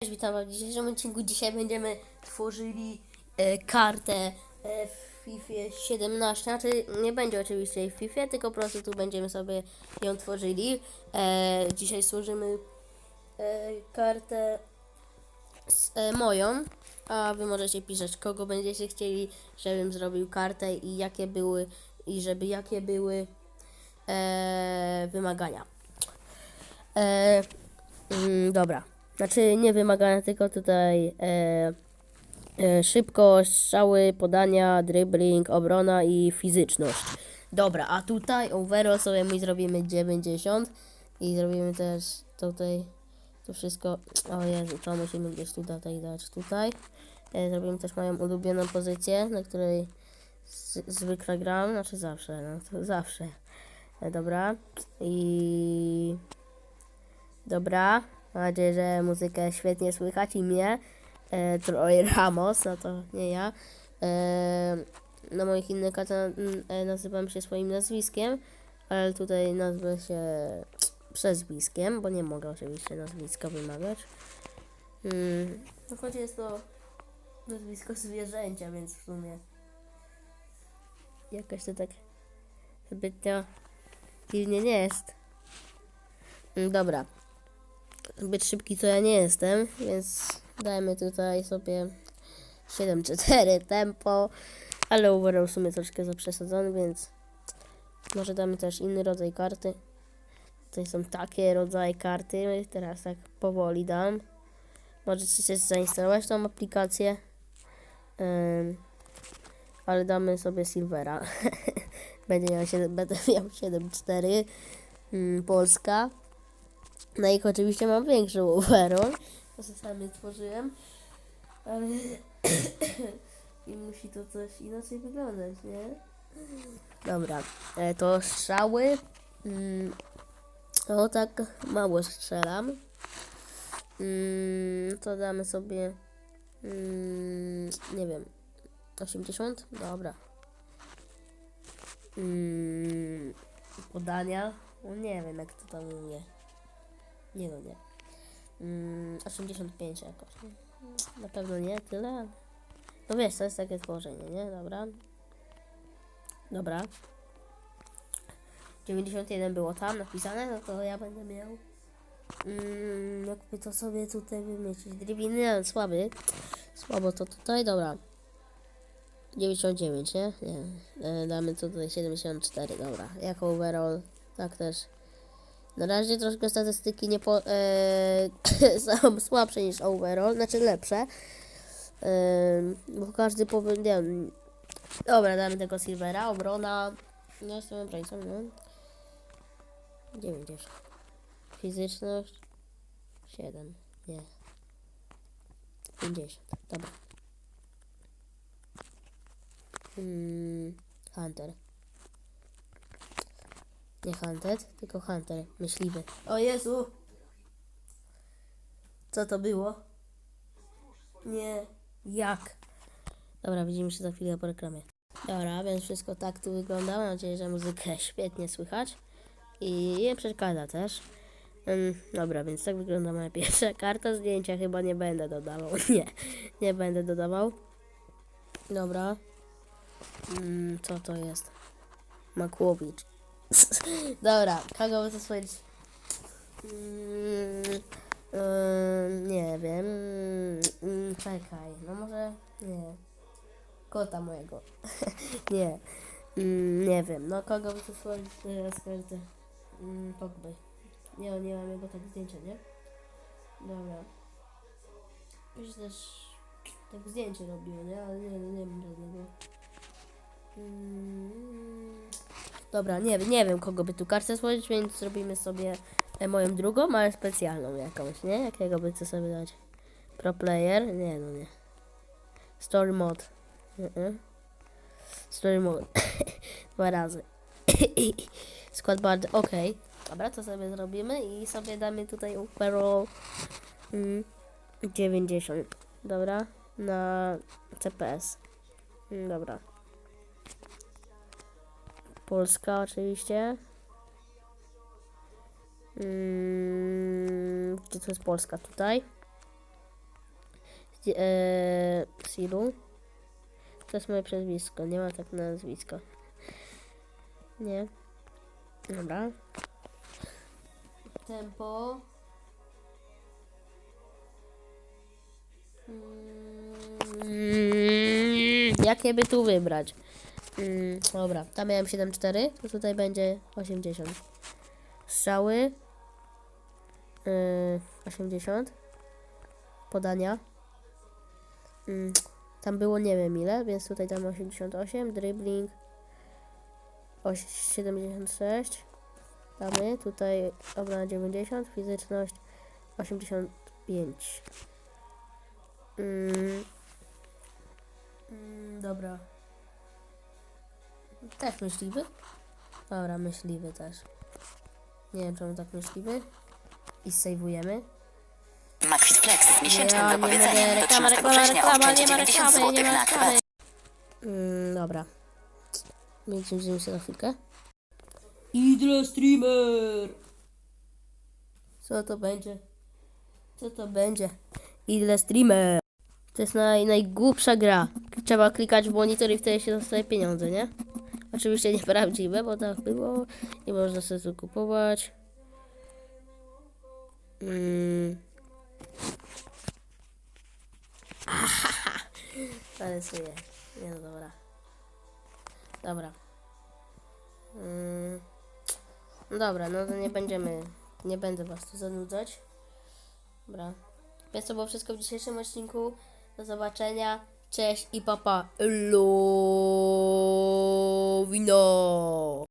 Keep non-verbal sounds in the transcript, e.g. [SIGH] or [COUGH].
Cześć, witam was w dzisiejszym odcinku. Dzisiaj będziemy tworzyli e, kartę e, w FIFA 17. Znaczy, nie będzie oczywiście w FIFA, tylko po prostu tu będziemy sobie ją tworzyli. E, dzisiaj stworzymy e, kartę z, e, moją, a wy możecie pisać, kogo będziecie chcieli, żebym zrobił kartę i jakie były, i żeby jakie były e, wymagania. E, mm, dobra. Znaczy nie wymagania, tylko tutaj e, e, szybkość, strzały, podania, dribbling, obrona i fizyczność. Dobra, a tutaj overall sobie my zrobimy 90 i zrobimy też tutaj to wszystko. O Jezu, to musimy gdzieś tutaj dać tutaj. E, zrobimy też moją ulubioną pozycję, na której z, zwykle gram, znaczy zawsze, no zawsze. E, dobra. I Dobra, mam nadzieję, że muzykę świetnie słychać i mnie. E, Troy Ramos, no to nie ja. E, na moich innych kanałach e, nazywam się swoim nazwiskiem, ale tutaj nazwę się przezwiskiem, bo nie mogę oczywiście nazwiska wymawiać. Mm, no choć jest to nazwisko zwierzęcia, więc w sumie jakoś to tak zbytnio dziwnie nie jest. Mm, Dobra zbyt szybki to ja nie jestem, więc dajmy tutaj sobie 7-4 tempo, ale overall w sumie troszkę za przesadzony, więc może damy też inny rodzaj karty. Tutaj są takie rodzaje karty, teraz tak powoli dam. Możecie też zainstalować tą aplikację, Ym, ale damy sobie Silvera. Będzie miał 7, będę miał 7-4 mm, Polska. Na ich oczywiście mam większy overall. To sobie tworzyłem. Ale [COUGHS] i musi to coś inaczej wyglądać, nie? Dobra, e, to strzały. Mm, o tak mało strzelam. Mm, to damy sobie. Mm, nie wiem. 80? Dobra. Podania. No nie wiem jak to tam mówię. Nie no nie. Mm, 85 jakoś. Na pewno nie, tyle. No wiesz, to jest takie tworzenie, nie? Dobra. Dobra. 91 było tam napisane, no to ja będę miał. Mm, jakby to sobie tutaj wymyślić. Dribiny, słaby. Słabo to tutaj, dobra. 99, nie? Nie. E, damy tutaj 74, dobra. Jako overall, tak też. Na razie troszkę statystyki nie po, e, [COUGHS] są słabsze niż overall, znaczy lepsze. E, bo każdy powiedział. Dobra, damy tego Silvera, obrona. No jestem obrońcą, no. 90. Fizyczność 7. Nie. 50. Dobra. Hmm, Hunter. Nie Hunted, tylko Hunter. Myśliwy. O Jezu! Co to było? Nie. Jak? Dobra, widzimy się za chwilę po reklamie. Dobra, więc wszystko tak tu wygląda. Mam nadzieję, że muzykę świetnie słychać. I nie przeszkadza też. Ym, dobra, więc tak wygląda moja [LAUGHS] pierwsza karta. Zdjęcia chyba nie będę dodawał. [LAUGHS] Nie, nie będę dodawał. Dobra. Ym, co to jest? Makłowicz. [LAUGHS] Dobra, kogo by to? Mm, mm, nie wiem. Mm, czekaj, no może nie. Kota mojego. [LAUGHS] nie. Mm, nie wiem. No kogo by to słuchać teraz kartę? Mm. Nie, nie mam jego tak zdjęcia, nie? Dobra. Już też tak zdjęcie robiłem, nie? Ale nie, nie mam żadnego. Mm, Dobra, nie, nie wiem kogo by tu kartę złożyć, więc zrobimy sobie e, moją drugą, ale specjalną jakąś, nie? Jakiego by to sobie dać? Pro player? Nie, no nie. Story mode. Nie-nie. Story mode. [COUGHS] Dwa razy. [COUGHS] Skład bardzo, okej. Dobra, to sobie zrobimy i sobie damy tutaj overall mm, 90. Dobra, na CPS. Mm, Dobra. Polska oczywiście. Mm, gdzie to jest Polska? Tutaj. Eee, Silu. To jest moje przezwisko, nie ma tak na nazwisko. Nie. Dobra. Tempo. Mm, jakie by tu wybrać? Mm, dobra, tam miałem 7,4, to tutaj będzie 80. Strzały. Yy, 80. Podania. Mm, tam było nie wiem ile, więc tutaj dam 88. Dribbling. oś- 76. Damy. Tutaj obrona 90. Fizyczność 85. Mm. Mm, dobra. Też myśliwy? Dobra, myśliwy też. Nie wiem czemu tak myśliwy. I sejwujemy. McFit Flex z miesięcznym Ja nie wypowiedzeniem mogę, do reklama, 13 reklama, września reklama, oszczędź nie ma 90 reklamy, nie zł ma na reklamy. aktywację. Mm, dobra. Widzimy się za chwilkę. Idle streamer! Co to będzie? Co to będzie? Idle streamer! To jest naj, najgłupsza gra. Trzeba klikać w monitor i wtedy się dostaje pieniądze, nie? Oczywiście nieprawdziwe, bo tak było. Nie można sobie tu kupować. Mm. [LAUGHS] Ale sobie. Nie no dobra. Dobra. Mm. No dobra, no to nie będziemy. Nie będę was tu zanudzać. Dobra. Więc to było wszystko w dzisiejszym odcinku. Do zobaczenia. Cześć i papa. Elo we know